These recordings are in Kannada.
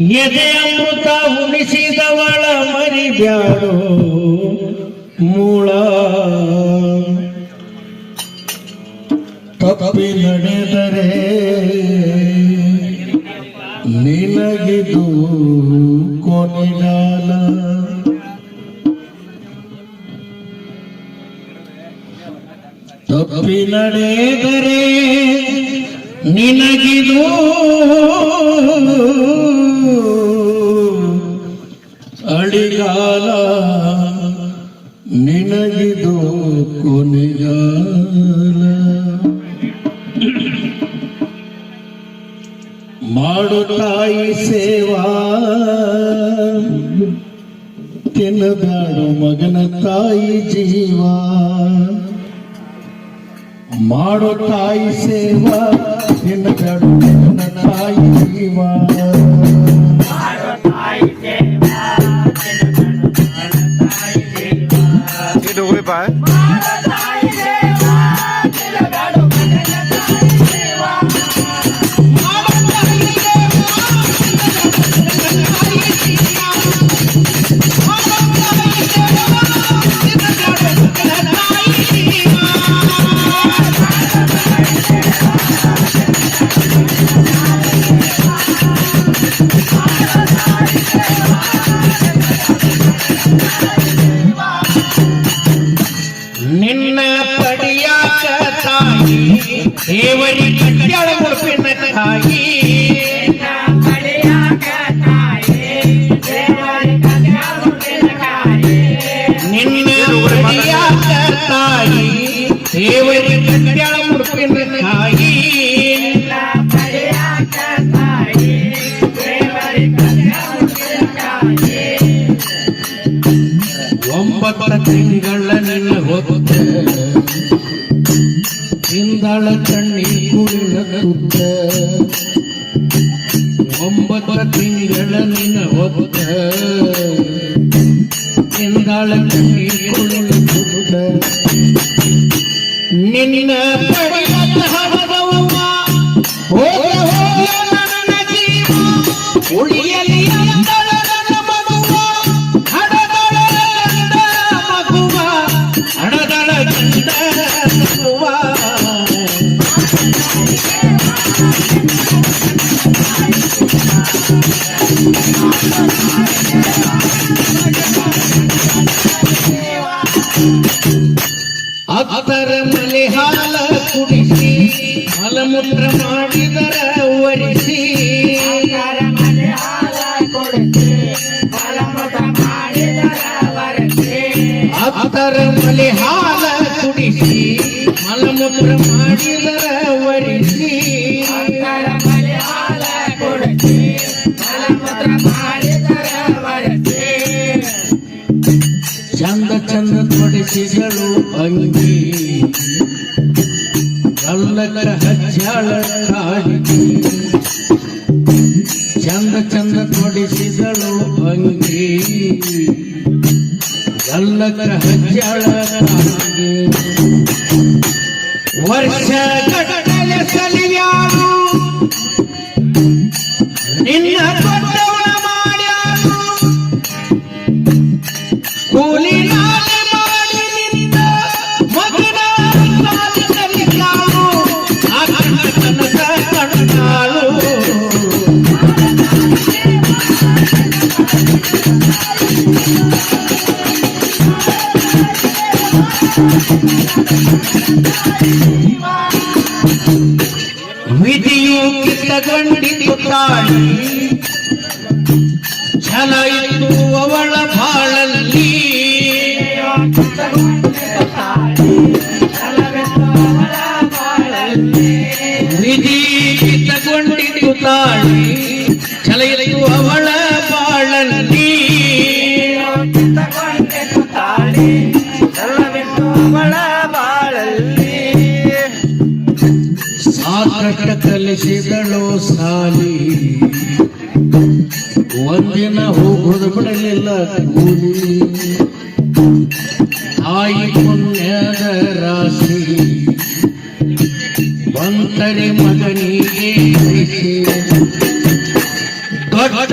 ಎದೆ ಅಮೃತ ಉಣಿಸಿದವಳ ಮರಿಬ್ಯಾಡು ಮೂಳ. ತಪ್ಪಿ ನಡೆದರೆ ನಿನಗಿದು ಕೊನೆಗಾಲ ತಪ್ಪಿ ನಡೆದರೆ ನಿನಗಿದು ಮಾಡು ತಾಯಿ ಸೇವಾ. ತಿನ್ನಬೇಡು ಮಗನ ತಾಯಿ ಜೀವ. ಮಾಡೋ ತಾಯಿ ಸೇವಾ ತಿನ್ನಬೇಡು ಮಗನ ತಾಯಿ ಜೀವ. ಮುಡುಪಿನ ತಾಯಿ ನಿನ್ನ ಪಡಿಯಾಕ ತಾಯಿ ದೇವರಿ ಕಟ್ಯಾಳ ಮುಡುಪಿನ ತಾಯಿ ಒಂಬತ್ತ ತಿಂಗಳ ನಿನ್ನ ಹೊತ್ತ ಹಿಂದಳ ಕಣ್ಣೀರ್ ಕುಳಿನ ತುತ್ತ ಒಂಬತ್ತ ತಿಂಗಳ ನಿನ್ನ ಹೊತ್ತ ಎಂದಾಳ ಕಣ್ಣೀರ್ ನಿನ್ನ ಪಡೆಯದ ಹೋಗ ಅತ್ತರ ಮಲೆ ಹಾಲ ಕುಡಿಸಿ ಮಲಮೂತ್ರ ಮಾಡಿದರ ವರಿಸಿ ಅತ್ತರ ಮಲೆ ಹಾಲ ಕುಡಿಸಿ ಮಲಮೂತ್ರ ಮಾಡಿದರ ವರಿಸಿ ತೊಡಿಸಿಗಳು ಅಂಗಿ. ಕಲ್ಲಕರ ಹಜ್ಜಾಳ ಕಾಡಿಗೆ ಚಂದ ಚಂದ ತೊಡಿಸಿದಳು ಅಂಗಿ. ಕಲ್ಲಕರ ಹಜ್ಜಾಳ ಕಾಡಿಗೆ ವರ್ಷ विधियुक्त गंडित ताली ಕಲಿಸಿದಳು ಸಾಲಿ. ಒಂದಿನ ಹೋಗೋದು ಬಿಡಲಿಲ್ಲ ಕೂಲಿ. ತಾಯಿ ಪುಣ್ಯದ ರಾಶಿ. ಬಂತರೆ ಮಗನಿಗೆ ದೊಡ್ಡ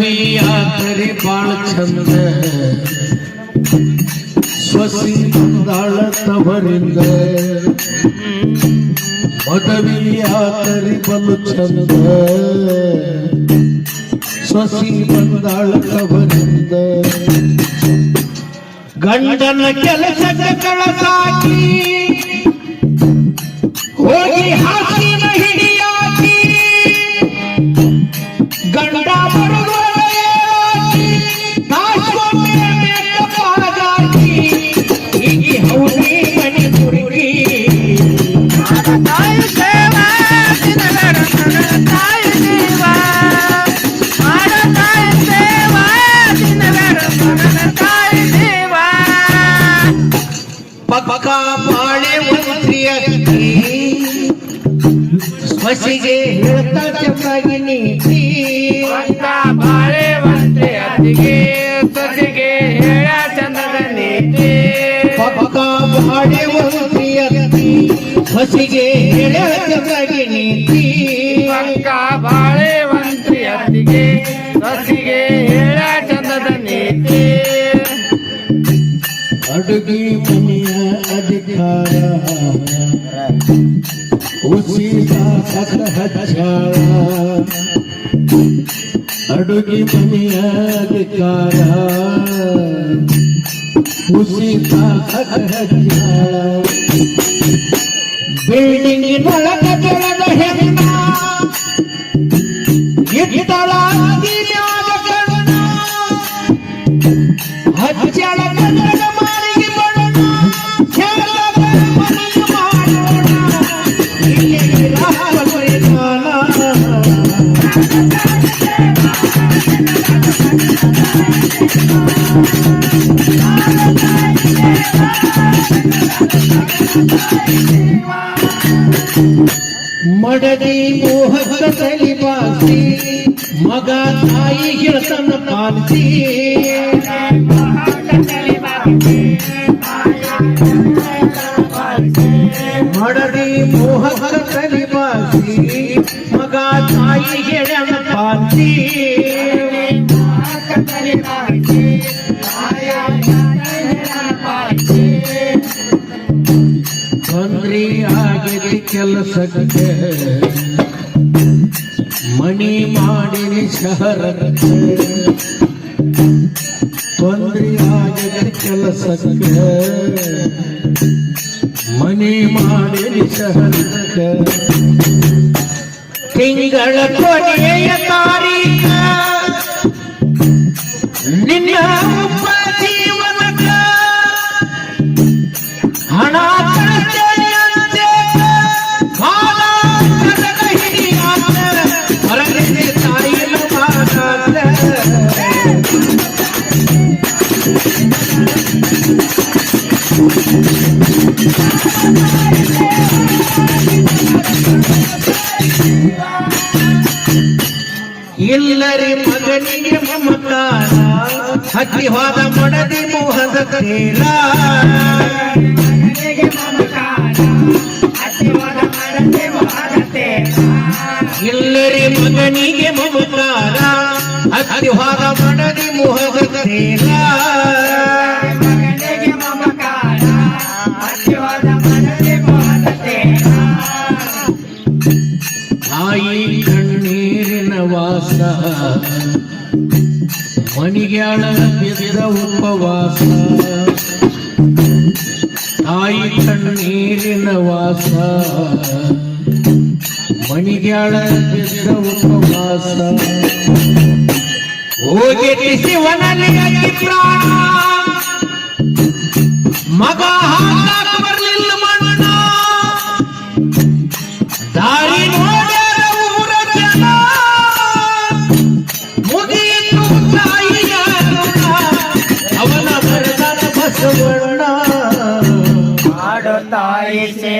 ಮದುವೆಯಾದರೆ ಬಾಳ ಚಂದ. ಸ್ವಸಿಂದಾಳ ತವರಿಂದ ಮದುವೆಯಾದರೆ ಬಲು ಚಂದ. ಸ್ವಸಿ ಬಂದಾಳ ತವರಿಂದ ಗಂಡನ ಕೆಲಸಕ್ಕೆ ಕಳಸಾಕಿ ಸ್ವಸಿಗೆ ಹೇಳ್ತಾ ಚೆನ್ನಾಗಿ ನೀತಿ ಅಂತ ಬಾಳೆ ಹೇಳ ಚಂದದ ನೀತಿ. ಪಕ್ಕ ಸ್ವಸಿಗೆ ಹೇಳ ಸಾಕ ಹಚ್ಚಾಳ ಅಡುಗೆ ಮನೆಯ ಅಧಿಕಾರ ಉಸಿ ಸಾಕ ಹಚ್ಚಾಳ ಬಿಲ್ಡಿಂಗಿನೊಳಗ ಬೆಳೆದ ಹೆಣ್ಣ ಇಟ್ಟಳ ಮ್ಯಾಗ ಕಣ್ಣ ಹಚ್ಚಳ ಕನ್ನಡ ಮಡದಿ ಮೋಹಕ ತಲಿ ಬಾಸಿ ಮಗ ತಾಯಿ ಗೆಳತನ ಪಾಲಿಸಿ ಮಡದಿ ಮೋಹಕ ತಲಿ ಬಾಸಿ ಮಗ ತಾಯಿ ಗೆಳೆಯನ ಪಾಲಿಸಿ ತೊಂದ್ರಿ ಆಗಿದೆ ಕೆಲಸಕ್ಕೆ ಮಣಿ ಮಾಡಿರಿ ಶಹರಕ್ಕೆ. ತೊಂದ್ರಿ ಆಗಿದೆ ಕೆಲಸಕ್ಕೆ ಮಣಿ ಮಾಡಿರಿ ಶಹರಕ್ಕೆ. ತಿಂಗಳ ಕೊನೆಯ ತಾರೀಖ ಇಲ್ಲರಿ ಮಗನಿಗೆ ಮಮಕಾರ ಹತ್ತಿ ಹೋದ ಮಡದಿ ಮೋಹದ ತೇರ. ಇಲ್ಲರಿ ಮಗನಿಗೆ ಮಮಕಾರ ಹತ್ತಿ ಹೋದ ಮಡದಿ ಮೋಹದ ತೇರ. ವಾಸ ಮನಿಗ್ಯಾಳ ಬಿದ್ದ ಉಪವಾಸ. ತಾಯಿ ಕಣ್ಣೀರಿನ ವಾಸ. ಮನಿಗ್ಯಾಳ ಬಿದ್ದ ಉಪವಾಸ. ಹೋಗಿ ಶಿವನಲ್ಲಿ ಪ್ರಾಣ. ಬಸವಣ್ಣ ತಾಯಿ ಸೇವಾ ನಿನಗ